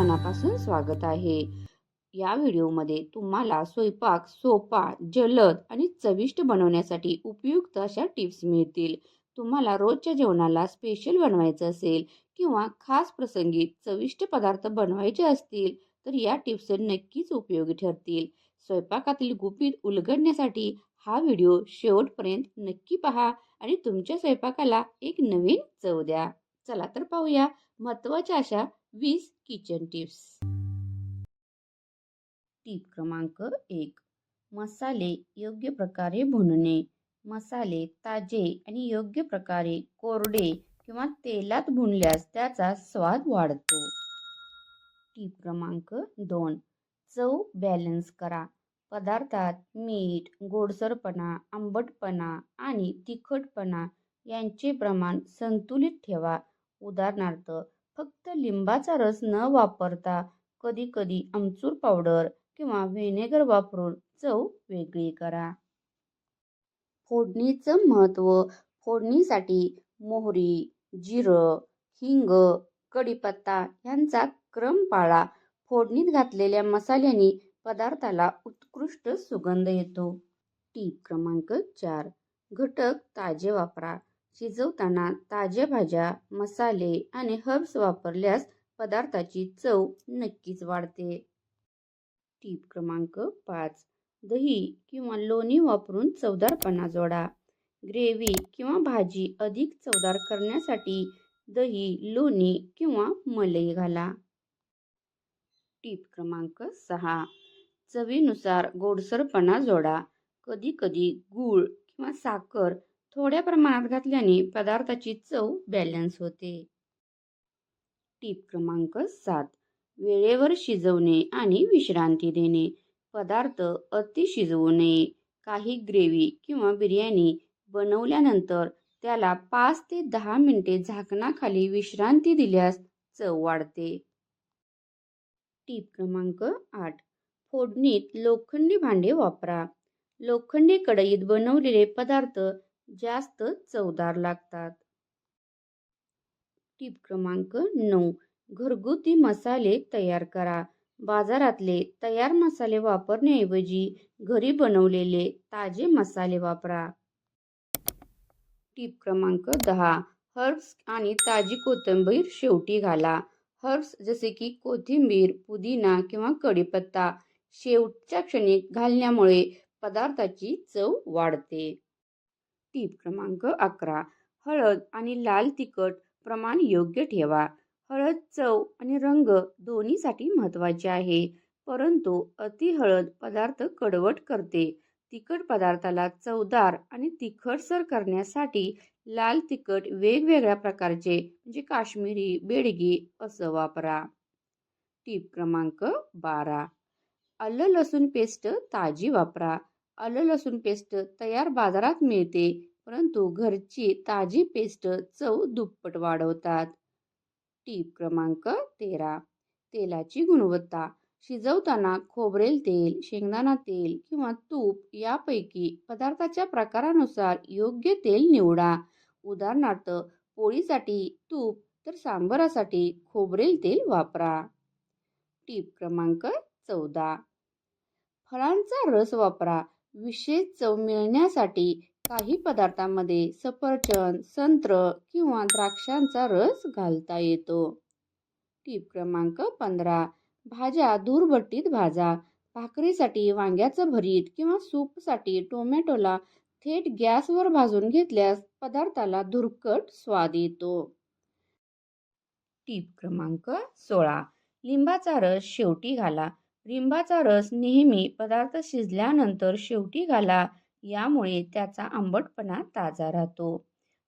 मनापासून स्वागत आहे. या व्हिडिओमध्ये तुम्हाला स्वयंपाक सोपा जलद आणि चविष्ट बनवण्यासाठी उपयुक्त अशा टिप्स मिळतील. तुम्हाला रोजच्या जेवणाला स्पेशल बनवायचं असेल किंवा खास प्रसंगी चविष्ट पदार्थ बनवायचे असतील तर या टिप्स नक्कीच उपयोगी ठरतील. स्वयंपाकातील गुपित उलगडण्यासाठी हा व्हिडिओ शेवटपर्यंत नक्की पहा आणि तुमच्या स्वयंपाकाला एक नवीन चव द्या. चला तर पाहूया महत्त्वाच्या अशा वीस किचन टिप्स. टीप क्रमांक एक. मसाले योग्य प्रकारे भुनणे. मसाले ताजे आणि योग्य प्रकारे कोरडे किंवा तेलात भुनल्यास त्याचा स्वाद वाढतो. टीप क्रमांक दोन. चव बॅलन्स करा. पदार्थात मीठ गोडसरपणा आंबटपणा आणि तिखटपणा यांचे प्रमाण संतुलित ठेवा. उदाहरणार्थ फक्त लिंबाचा रस न वापरता कधीकधी आमचूर पावडर किंवा व्हिनेगर वापरून चव वेगळी करा. फोडणीचं महत्त्व फोडणीसाठी मोहरी जिरं हिंग कढीपत्ता यांचा क्रम पाळा. फोडणीत घातलेल्या मसाल्याने पदार्थाला उत्कृष्ट सुगंध येतो. टीप क्रमांक चार. घटक ताजे वापरा. शिजवताना ताज्या भाज्या मसाले आणि हर्ब्स वापरल्यास पदार्थाची चव नक्कीच वाढते. टीप क्रमांक पाच. दही किंवा लोणी वापरून चवदारपणा जोडा. ग्रेव्ही किंवा भाजी अधिक चवदार करण्यासाठी दही लोणी किंवा मलई घाला. टीप क्रमांक सहा. चवीनुसार गोडसरपणा जोडा. कधीकधी गूळ किंवा साखर थोड्या प्रमाणात घातल्याने पदार्थाची चव बॅलन्स होते. टीप क्रमांक सात. वेळेवर शिजवणे आणि विश्रांती देणे. पदार्थ अति शिजवू नये काही ग्रेव्ही किंवा बिर्याणी बनवल्यानंतर त्याला पाच ते दहा मिनिटे झाकणाखाली विश्रांती दिल्यास चव वाढते. टीप क्रमांक आठ. फोडणीत लोखंडी भांडे वापरा. लोखंडी कढईत बनवलेले पदार्थ जास्त चवदार लागतात. टीप क्रमांक नऊ. घरगुती मसाले तयार करा. बाजारातले तयार मसाले वापरण्याऐवजी घरी बनवलेले ताजे मसाले वापरा. टीप क्रमांक दहा. हर्ब्स आणि ताजी कोथिंबीर शेवटी घाला. हर्ब्स जसे की कोथिंबीर पुदिना किंवा कढीपत्ता शेवटच्या क्षणी घालण्यामुळे पदार्थाची चव वाढते. टीप क्रमांक अकरा. हळद आणि लाल तिखट प्रमाण योग्य ठेवा. हळद चव आणि रंग दोन्हीसाठी महत्त्वाचे आहे परंतु अति हळद पदार्थ कडवट करते. तिखट पदार्थाला चवदार आणि तिखटसर करण्यासाठी लाल तिखट वेगवेगळ्या प्रकारचे म्हणजे काश्मीरी बेडगी असं वापरा. टीप क्रमांक बारा. आलं लसूण पेस्ट ताजी वापरा. आलं लसूण पेस्ट तयार बाजारात मिळते परंतु घरची ताजी पेस्ट चव दुप्पट वाढवतात. टीप क्रमांक तेरा. तेलाची गुणवत्ता. शिजवताना खोबरेल तेल शेंगदाणा तेल किंवा तूप यापैकी पदार्थाच्या प्रकारानुसार योग्य तेल निवडा. उदाहरणार्थ पोळीसाठी तूप तर सांबारासाठी खोबरेल तेल वापरा. टीप क्रमांक चौदा. फळांचा रस वापरा. विशेष चव मिळण्यासाठी काही पदार्थांमध्ये सफरचंद संत्र किंवा द्राक्षांचा रस घालता येतो. टीप क्रमांक पंधरा. भाज्या धूरभट्टीत भाजा. भाकरीसाठी वांग्याचं भरीत किंवा सूपसाठी टोमॅटोला थेट गॅसवर भाजून घेतल्यास पदार्थाला धुरकट स्वाद येतो. टीप क्रमांक सोळा. लिंबाचा रस शेवटी घाला. लिंबाचा रस नेहमी पदार्थ शिजल्यानंतर शेवटी घाला यामुळे त्याचा आंबटपणा ताजा राहतो.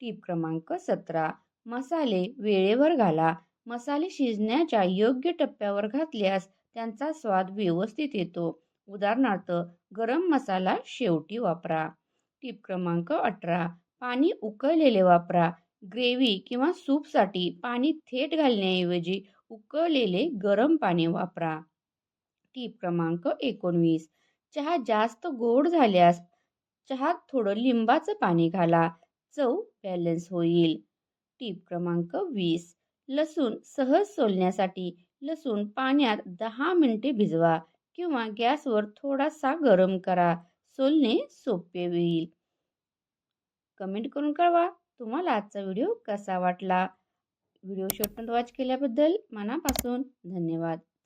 टीप क्रमांक सतरा मसाले वेळेवर घाला. मसाले शिजण्याच्या योग्य टप्प्यावर घातल्यास त्यांचा स्वाद व्यवस्थित येतो. उदाहरणार्थ गरम मसाला शेवटी वापरा. टीप क्रमांक अठरा पाणी उकळलेले वापरा. ग्रेव्ही किंवा सूपसाठी पाणी थेट घालण्याऐवजी उकळलेले गरम पाणी वापरा. टीप क्रमांक एकोणवीस. चहा जास्त गोड झाल्यास चहात थोडं लिंबाचं पाणी घाला. चव बॅलन्स होईल. टीप क्रमांक वीस. लसूण सहज सोलण्यासाठी लसूण पाण्यात दहा मिनिटे भिजवा किंवा गॅसवर थोडासा गरम करा. सोलणे सोपे होईल. कमेंट करून कळवा तुम्हाला आजचा व्हिडिओ कसा वाटला? व्हिडिओ शेवटपर्यंत वॉच केल्याबद्दल मनापासून धन्यवाद.